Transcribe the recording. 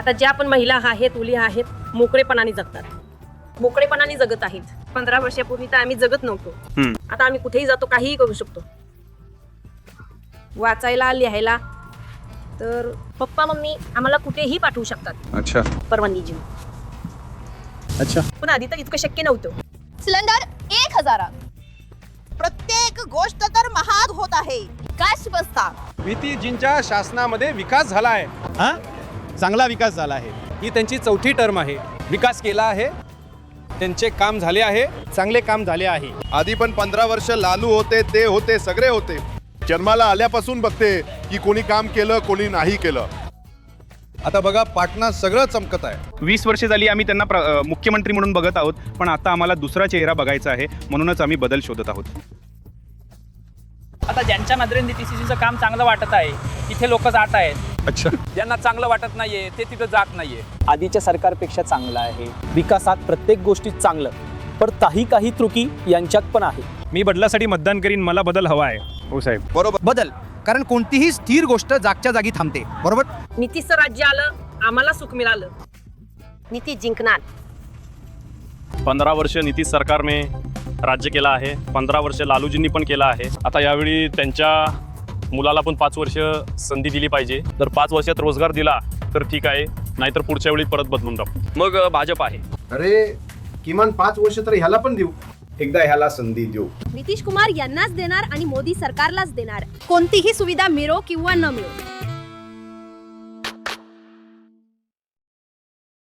आता ज्या पण महिला आहेत मुली आहेत मोकळेपणाने जगतात. मोकळेपणाने जगत आहेत. पंधरा वर्षापूर्वी तर आम्ही जगत नव्हतो. आता आम्ही कुठेही जातो काहीही करू शकतो. वाचायला लिहायला तर पप्पा मम्मी आम्हाला कुठेही पाठवू शकतात. अच्छा. परवानगी घेऊन. अच्छा. पण आधी तर इतकं शक्य नव्हतं. सिलेंडर एक हजारात. प्रत्येक गोष्ट तर महाग होत आहे. काय स्वस्ता भीतीजींच्या शासनामध्ये विकास झाला आहे हा? चांगला विकास झाला आहे. ही त्यांची चौथी टर्म आहे. विकास केला आहे. त्यांचे काम झाले आहे. चांगले काम झाले आहे. आधी पण पंधरा वर्ष लालू होते ते होते सगळे होते. जन्माला आल्यापासून बघते की कोणी काम केलं कोणी नाही केलं. आता बघा पाटणा सगळं चमकत आहे. वीस वर्षे झाली आम्ही त्यांना प्र- अ, मुख्यमंत्री म्हणून बघत आहोत पण आता आम्हाला दुसरा चेहरा बघायचा आहे म्हणूनच आम्ही बदल शोधत आहोत. आता ज्यांच्या नजरेने टीसीसीचं काम चांगलं वाटत आहे तिथे लोक जात आहेत. अच्छा. ज्यांना चांगलं वाटत नाहीये ते तिथं जात नाहीये. आधीच्या सरकारपेक्षा चांगला आहे. विकासात प्रत्येक गोष्टीत चांगलं पण काही काही त्रुटी यांच्यात पण आहे. मी बदलासाठी मतदान करीन मला बदल हवा आहे. हो साहेब. बरोबर. बदल कारण कोणतीही स्थिर गोष्ट जागच्या जागी थांबते. बरोबर? नितीशचं राज्य आलं आम्हाला सुख मिळालं. नितीश जिंकणार. पंधरा वर्ष नितीश सरकारने राज्य केलं आहे. पंधरा वर्ष लालूजींनी पण केलं आहे. आता यावेळी त्यांच्या मुलाला पण पाच वर्ष संधी दिली पाहिजे. जर पाच वर्षात रोजगार दिला तर ठीक आहे. नाहीतर पुढच्या वेळी परत बदलून टाकू. मग भाजप आहे. अरे किमान पाच वर्ष तर ह्याला पण देऊ. एकदा ह्याला संधी देऊ. नितीश कुमार यांनाच देणार आणि मोदी सरकारलाच देणार. कोणतीही सुविधा मिळो किंवा न मिळो